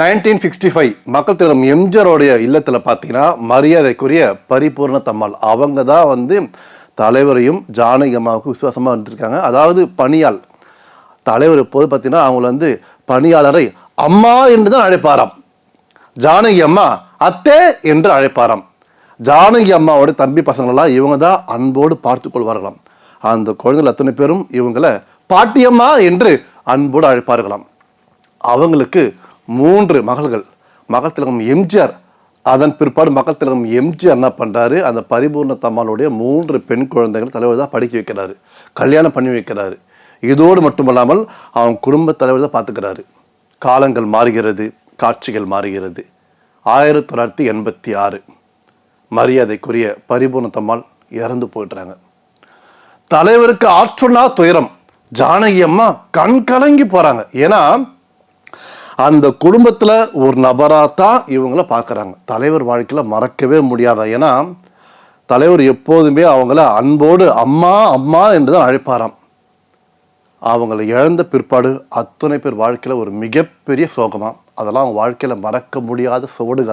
Nineteen sixty five மக்கள் திலகம் எம்ஜிஆரோடைய இல்லத்தில் பார்த்தீங்கன்னா மரியாதைக்குரிய பரிபூர்ண தம்மாள் அவங்க தான் வந்து தலைவரையும் ஜானகி அம்மாவுக்கு விசுவாசமாக இருந்திருக்காங்க. அதாவது பணியாள் தலைவர் எப்போது பார்த்தீங்கன்னா அவங்கள வந்து பணியாளரை அம்மா என்று தான் அழைப்பாராம். ஜானகி அம்மா அத்தே என்று அழைப்பாராம். ஜானகி அம்மாவோட தம்பி பசங்களெல்லாம் இவங்க தான் அன்போடு பார்த்து கொள்வார்களாம். அந்த குழந்தைகள் அத்தனை பேரும் இவங்களை பாட்டியம்மா என்று அன்போடு அழைப்பார்களாம். அவங்களுக்கு மூன்று மகள்கள். மகள் திலகம் எம்ஜிஆர். அதன் பிற்பாடு மக்கள் திலகம் எம்ஜிஆர் என்ன பண்ணுறாரு அந்த பரிபூர்ண தம்மாளுடைய மூன்று பெண் குழந்தைகள் தலைவர் தான் படிக்க வைக்கிறாரு. கல்யாணம் பண்ணி வைக்கிறாரு. இதோடு மட்டுமல்லாமல் அவன் குடும்ப தலைவர் தான் பார்த்துக்கிறாரு. காலங்கள் மாறுகிறது காட்சிகள் மாறுகிறது. ஆயிரத்தி தொள்ளாயிரத்தி எண்பத்தி ஆறு. மரியாதைக்குரிய பரிபூர்ண தம்மாள் இறந்து போயிடுறாங்க தலைவருக்கு ஆற்றுனா துயரம். ஜானகி அம்மா கண் கலங்கி போறாங்க. ஏன்னா அந்த குடும்பத்துல ஒரு நபராக தான் இவங்கள பார்க்குறாங்க. தலைவர் வாழ்க்கையில மறக்கவே முடியாத? ஏன்னா தலைவர் எப்போதுமே அவங்கள அன்போடு அம்மா அம்மா என்று தான் அழைப்பாராம். அவங்களை இழந்த பிற்பாடு அத்தனை பேர் வாழ்க்கையில ஒரு மிகப்பெரிய சோகமா அதெல்லாம் அவங்க வாழ்க்கையில மறக்க முடியாத சுவடுகளாக